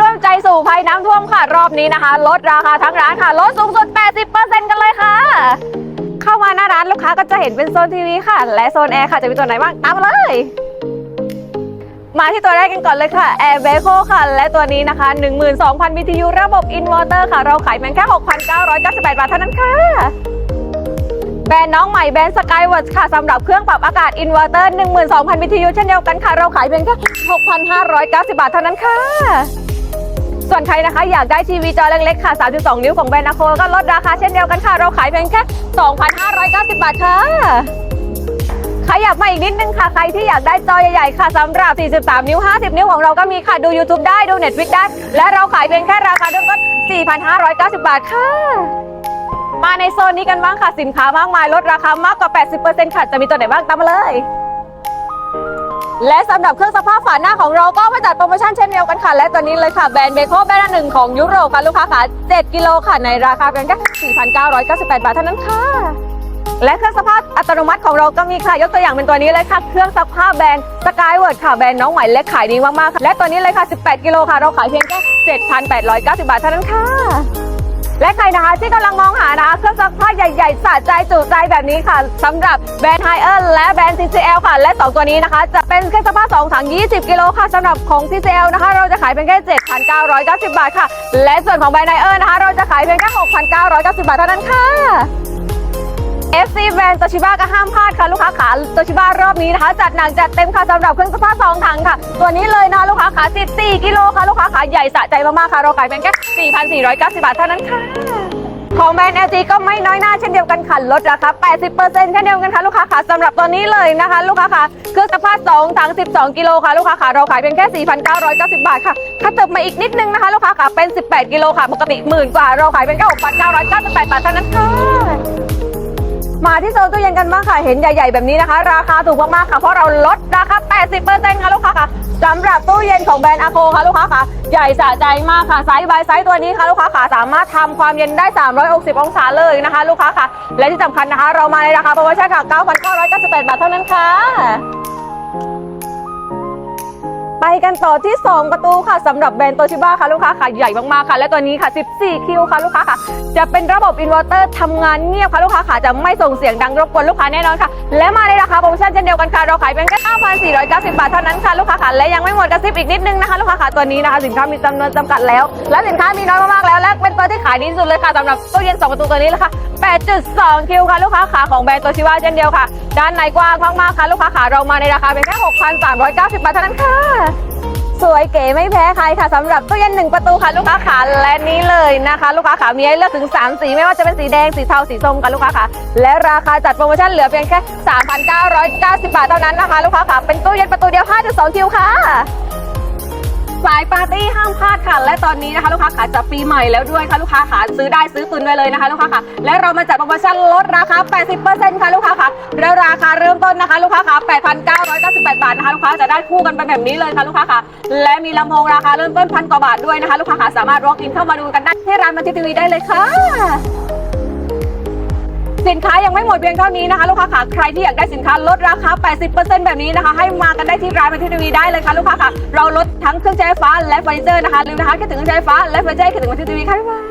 ร่วมใจสู่ภัยน้ำท่วมค่ะ รอบนี้นะคะ ลดราคาทั้งร้านค่ะ ลดสูงสุด 80%กันเลยค่ะ เข้ามาหน้าร้านลูกค้าก็จะเห็นเป็นโซนทีวีค่ะ และโซนแอร์ค่ะจะมีตัวไหนบ้าง ตามมาเลย มาที่ตัวแรกกันก่อนเลยค่ะ Air b e c o ค่ะ และตัวนี้นะคะ 12,000 BTU ระบบ Inverter ค่ะ เราขายเพียงแค่ 6,998 บาทเท่านั้นค่ะแบรนด์น้องใหม่แบรนด์ Skyward ค่ะสำหรับเครื่องปรับอากาศ Inverter 12,000 BTU เช่นเดียวกันค่ะ เราขายเพียงแค่ 6,590 บาทเท่านั้นค่ะ ส่วนใครนะคะอยากได้ทีวีจอเล็กๆค่ะ 32 นิ้วของแบรนด์นาโคก็ลดราคาเช่นเดียวกันค่ะ เราขายเพียงแค่ 2,590 บาทค่ะขยับมาอีกนิดนึงค่ะ ใครที่อยากได้จอใหญ่ๆค่ะสำหรับ 43 นิ้ว 50 นิ้วของเราก็มีค่ะ ดู YouTube ได้ ดู Netflix ได้ และเราขายเพียงแค่ราคาเริ่มต้น 4,590 บาทค่ะ มาในโซนนี้กันบ้างค่ะ สินค้ามากมายลดราคามากกว่า 80%ค่ะ จะมีตัวไหนบ้างตามมาเลย และสำหรับเครื่องซักผ้าฝาหน้าของเราก็มาจัดโปรโมชั่นเช่นเดียวกันค่ะ และตัวนี้เลยค่ะแบรนด์เบโคแบรนด์หนึ่งของยุโรปค่ะลูกค้าค่ะ7กิโลค่ะในราคาเพียงแค่4,998 บาทเท่านั้นค่ะ และเครื่องซักผ้าอัตโนมัติของเราก็มีค่ะ ยกตัวอย่างเป็นตัวนี้เลยค่ะ เครื่องซักผ้าแบรนด์สกายเวิร์ดค่ะแบรนด์น้องใหม่เล็กขายดีมากๆค่ะและตัวนี้เลยค่ะ 18 กิโลค่ะเราขายเพียงแค่7,890 บาทเท่านั้นค่ะ และใครนะคะที่กำลังมองหานะคะเครื่องซักผ้าใหญ่ๆสะใจจุใจแบบนี้ค่ะสำหรับแบรนด์ไฮเออร์และแบรนด์ TCL ค่ะ และ 2 ตัวนี้นะคะ จะเป็นเครื่องซักผ้า2ถัง 20 กิโลค่ะสำหรับของ TCL นะคะ เราจะขายเพียงแค่ 7,990 บาทค่ะ และส่วนของแบรนด์ไฮเออร์นะคะ เราจะขายเพียงแค่ 6,990 บาทเท่านั้นค่ะ FC แบรนด์โตชิบ้าก็ห้ามพลาดค่ะลูกค้าขาโตชิบ้ารอบนี้นะคะ จัดหนักจัดเต็มค่ะสำหรับเครื่องซักผ้าสองถังค่ะ ตัวนี้เลยนะลูกค้าขา 14 กิโลค่ะลูกค้าขาใหญ่สะใจมากๆค่ะเราขายเพียงแค่4,490 บาทเท่านั้นค่ะของแบรนด์ LG ก็ไม่น้อยหน้าเช่นเดียวกันค่ะลดราคา 80%เช่นเดียวกันค่ะลูกค้าขาสำหรับตัวนี้เลยนะคะ ลูกค้าขาเครื่องซักผ้า2ถัง 12 กิโลค่ะลูกค้าขาเราขายเพียงแค่ 4,990 บาทค่ะถ้าเติมมาอีกนิดนึงนะคะลูกค้าขาเป็น 18 กิโลค่ะปกติหมื่นกว่าเราขายเพียงแค่6,998บาทเท่านั้นค่ะ มาที่โซนตู้เย็นกันบ้างค่ะ เห็นใหญ่ ๆ แบบนี้นะคะ ราคาถูกมากๆค่ะ เพราะเราลดราคา 80%ค่ะลูกค้าค่ะสำหรับตู้เย็นของแบรนด์อาโคค่ะลูกค้าค่ะ ใหญ่สะใจมากค่ะไซส์บายไซส์ตัวนี้ค่ะลูกค้าค่ะ สามารถทำความเย็นได้ 360 องศาเลยนะคะ ลูกค้าค่ะ และที่สำคัญนะคะ เรามาในราคาโปรโมชั่นค่ะ 9,998 บาทเท่านั้นค่ะ ไปกันต่อที่ 2 ประตูค่ะสำหรับแบรนด์โตชิบ้าค่ะลูกค้าค่ะใหญ่มากๆค่ะ และตัวนี้ค่ะ 14 คิวค่ะลูกค้าค่ะ จะเป็นระบบอินเวอร์เตอร์ทำงานเงียบค่ะลูกค้าค่ะจะไม่ส่งเสียงดังรบกวนลูกค้าแน่นอนค่ะ และมาในราคาโปรโมชั่นเช่นเดียวกันค่ะเราขายเพียงแค่9,490 บาทเท่านั้นค่ะลูกค้าค่ะและยังไม่หมดกระซิบอีกนิดนึงนะคะลูกค้าค่ะตัวนี้นะคะสินค้ามีจำนวนจำกัดแล้ว และสินค้ามีน้อยมากๆแล้วและเป็นตัวที่ขายดีที่สุดเลยค่ะสำหรับตู้เย็นสองประตูตัวนี้เลยค่ะ8.2 คิวค่ะลูกค้าขาของแบรนด์โตชิบ้าเช่นเดียวค่ะ ด้านในกว้างมากๆค่ะลูกค้าขาเรามาในราคาเพียงแค่ 6,390 บาทเท่านั้นค่ะสวยเก๋ไม่แพ้ใครค่ะสำหรับตู้เย็นหนึ่งประตูค่ะลูกค้าขาและนี้เลยนะคะ ลูกค้าขามีให้เลือกถึง 3 สีไม่ว่าจะเป็นสีแดงสีเทาสีส้มกันลูกค้าขาและราคาจัดโปรโมชั่นเหลือเพียงแค่ 3,990 บาทเท่านั้นนะคะ ลูกค้าขาเป็นตู้เย็นประตูเดียว5.2คิวค่ะายปาร์ตี้ห้ามพลาดค่ะ และตอนนี้นะคะลูกค้าขาจะปีใหม่แล้วด้วยค่ะลูกค้าขาซื้อได้ซื้อตุนได้เลยนะคะลูกค้าขาและเรามาจัดโปรโมชั่นลดราคา 80%ค่ะลูกค้าขาแล้วราคาเริ่มต้นนะคะลูกค้าขา8,998 บาทนะคะลูกค้าจะได้คู่กันไปแบบนี้เลยค่ะลูกค้าขาและมีลำโพงราคาเริ่มต้นพันกว่าบาทด้วยนะคะลูกค้าขาสามารถ walk in เข้ามาดูกันได้ที่ร้านมันทีวีได้เลยค่ะ สินค้ายังไม่หมดเพียงเท่านี้นะคะลูกค้าค่ะใครที่อยากได้สินค้าลดราคา 80%แบบนี้นะคะ ให้มากันได้ที่ร้านเป็นทีวีได้เลยค่ะลูกค้าค่ะ เราลดทั้งเครื่องใช้ไฟฟ้าและเฟอร์นิเจอร์นะคะลืมนะคะคิดถึงเครื่องใช้ไฟฟ้าและเฟอร์นิเจอร์คิดถึงมันทีวีค่ะบ๊ายบาย